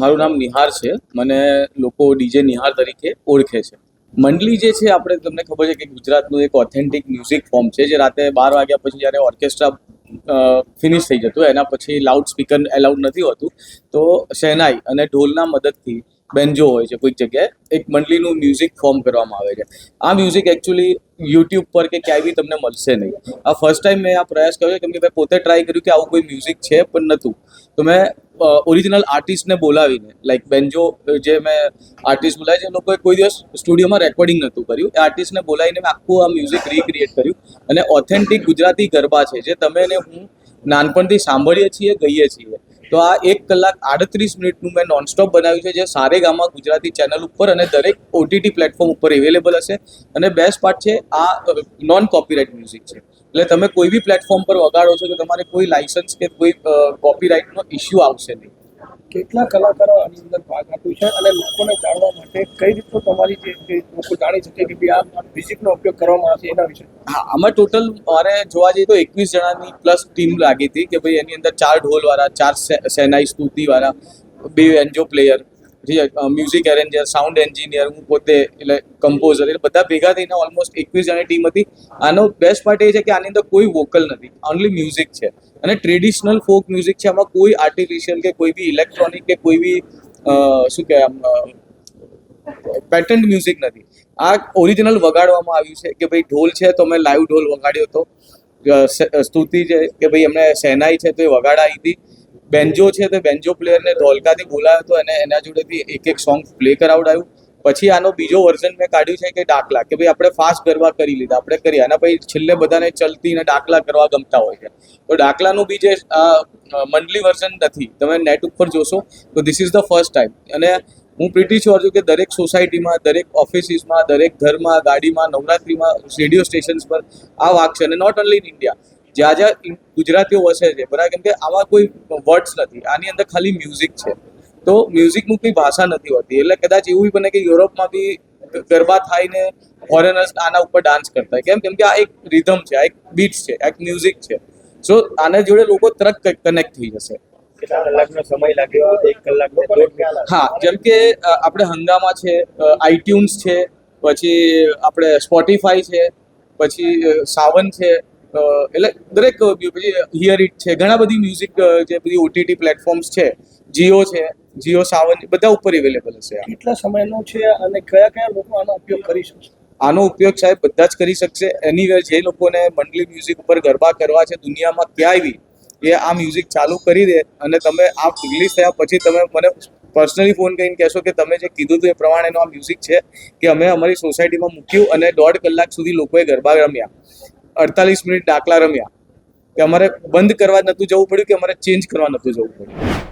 મારું નામ નિહાર છે. મને લોકો ડીજે નિહાર તરીકે ઓળખે છે. મંડલી જે છે, આપણે તમને ખબર છે કે ગુજરાતનું એક ઓથેન્ટિક મ્યુઝિક ફોર્મ છે, જે રાતે બાર વાગ્યા પછી જ્યારે ઓર્કેસ્ટ્રા ફિનિશ થઈ જતું, એના પછી લાઉડ સ્પીકર એલાઉડ નથી હોતું, તો શહેનાઈ અને ઢોલના મદદથી બેન્જો હોય છે કોઈક જગ્યાએ, એક મંડલીનું મ્યુઝિક ફોર્મ કરવામાં આવે છે. આ મ્યુઝિક એકચ્યુઅલી યુટ્યુબ પર કે ક્યાંય બી તમને મળશે નહીં. આ ફર્સ્ટ ટાઈમ મેં આ પ્રયાસ કર્યો, કેમ કે મેં પોતે ટ્રાય કર્યું કે આવું કોઈ મ્યુઝિક છે પણ નહોતું. તો મેં ઓરિજિનલ આર્ટિસ્ટને બોલાવીને લાઈક બેન્જો જે મેં આર્ટિસ્ટ બોલાય છે, એ લોકોએ કોઈ દિવસ સ્ટુડિયોમાં રેકોર્ડિંગ નહોતું કર્યું. એ આર્ટિસ્ટને બોલાવીને મેં આખું આ મ્યુઝિક રીક્રિએટ કર્યું. અને ઓથેન્ટિક ગુજરાતી ગરબા છે, જે તમે ને હું નાનપણથી સાંભળીએ છીએ, ગઈએ છીએ. તો આ એક કલાક આડત્રીસ મિનિટનું મેં નોનસ્ટોપ બનાવ્યું છે, જે સારે ગામા ગુજરાતી ચેનલ ઉપર અને દરેક ઓટીટી પ્લેટફોર્મ ઉપર અવેલેબલ હશે. અને બેસ્ટ પાર્ટ છે, આ નોન કોપીરાઇટ મ્યુઝિક છે. એટલે તમે કોઈ બી પ્લેટફોર્મ પર વગાડો છો તો તમારે કોઈ લાયસન્સ કે કોઈ કોપીરાઇટનો ઇસ્યુ આવશે નહીં. કેટલા કલાકારો આની અંદર ભાગ આપ્યો છે અને લોકોને જાણવા માટે કઈ રીતનું તમારી જે લોકો જાણી શકે કે આ મ્યુઝિકનો ઉપયોગ કરવામાં આવશે એના વિશે? હા આમાં ટોટલ મારે જોવા જઈએ તો એકવીસ જણાની પ્લસ ટીમ લાગી હતી કે ભાઈ એની અંદર ચાર ઢોલવાળા ચાર સેનાઈ સ્તુતિવાળા બે એન્જો player music arranger sound engineer હું પોતે એટલે કમ્પોઝર એટલે બધા ભેગા થઈને ઓલમોસ્ટ એકવીસ જણની ટીમ હતી. આનો બેસ્ટ પાર્ટ એ છે કે આની અંદર કોઈ વોકલ નથી ઓનલી મ્યુઝિક છે. અને ટ્રેડિશનલ ફોક મ્યુઝિક છે, આમાં કોઈ આર્ટિફિશિયલ કે કોઈ બી ઇલેક્ટ્રોનિક કે કોઈ બી શું કહેવાય આમ પેટર્ન મ્યુઝિક નથી. આ ઓરિજિનલ વગાડવામાં આવ્યું છે કે ભાઈ ઢોલ છે તો મેં લાઈવ ઢોલ વગાડ્યો હતો. સ્તુતિ છે કે ભાઈ એમને શહેનાઈ છે તો એ વગાડાવી હતી. બેન્જો છે તે બેન્જો પ્લેયરને ધોલકાથી બોલાવ્યો હતો અને એના જોડેથી એક એક સોંગ પ્લે કરાવડાયું. પછી આનો બીજો વર્ઝન મેં કાઢ્યું છે કે ડાકલા, કે ભાઈ આપણે ફાસ્ટ ગરબા કરી લીધા, આપણે કરીએ અને પછી છેલ્લે બધાને ચલતી ને ડાકલા કરવા ગમતા હોય છે. તો ડાકલાનું બી જે મંડલી વર્ઝન નથી, તમે નેટ ઉપર જોશો, તો this is the first time અને હું પ્રીટી શ્યોર છું કે દરેક સોસાયટીમાં દરેક ઓફિસીસમાં દરેક ઘરમાં, ગાડીમાં, નવરાત્રીમાં રેડિયો સ્ટેશન્સ પર આ વાગશે અને નોટ ઓનલી ઇન ઇન્ડિયા જ્યાં જ્યાં ગુજરાતીઓ વસે છે બરાબર? કેમ કે આવા કોઈ વર્ડ્સ નથી. આની અંદર ખાલી મ્યુઝિક છે. તો મ્યુઝિકનું કોઈ ભાષા નથી હોતી. એટલે કદાચ એવું બને કે યુરોપમાં બી ગરબા થાય ને ફોરેનર્સ આના ઉપર ડાન્સ કરતા હોય. કેમ? કેમ કે આ એક રિધમ છે આ એક બીટ છે આ એક મ્યુઝિક છે. સો આના જોડે લોકો તરત કનેક્ટ થઈ જશે. કલાકનો સમય લાગ્યો? એક કલાક? હા જેમ કે આપણે હંગામા છે આઈટ્યુન્સ છે પછી આપણે સ્પોટીફાઈ છે પછી સાવન છે એટલે દરેક પછી હિયર ઇટ છે ઘણા બધી મ્યુઝિક જે બધી ઓટીટી પ્લેટફોર્મ્સ છે જીઓ છે જીઓ સાવન બધા ઉપર અવેલેબલ હશે. કેટલા સમયનો છે અને કયા કયા લોકો આનો ઉપયોગ કરી શકશે? આનો ઉપયોગ સાહેબ બધા જ કરી શકશે. એનીવેર જે લોકોને મંડલી મ્યુઝિક ઉપર ગરબા કરવા છે દુનિયામાં ક્યાંય બી એ આ મ્યુઝિક ચાલુ કરી દે અને તમે આ રિલીઝ થયા પછી તમે મને પર્સનલી ફોન કરીને કહેશો કે તમે જે કીધું હતું એ પ્રમાણેનું આ મ્યુઝિક છે કે અમે અમારી સોસાયટીમાં મૂક્યું અને દોઢ કલાક સુધી લોકોએ ગરબા રમ્યા. અડતાલીસ મિનિટ દાખલા રમ્યા કે અમારે બંધ કરવા નહોતું જવું પડ્યું કે અમારે ચેન્જ કરવા નહોતું જવું પડ્યું?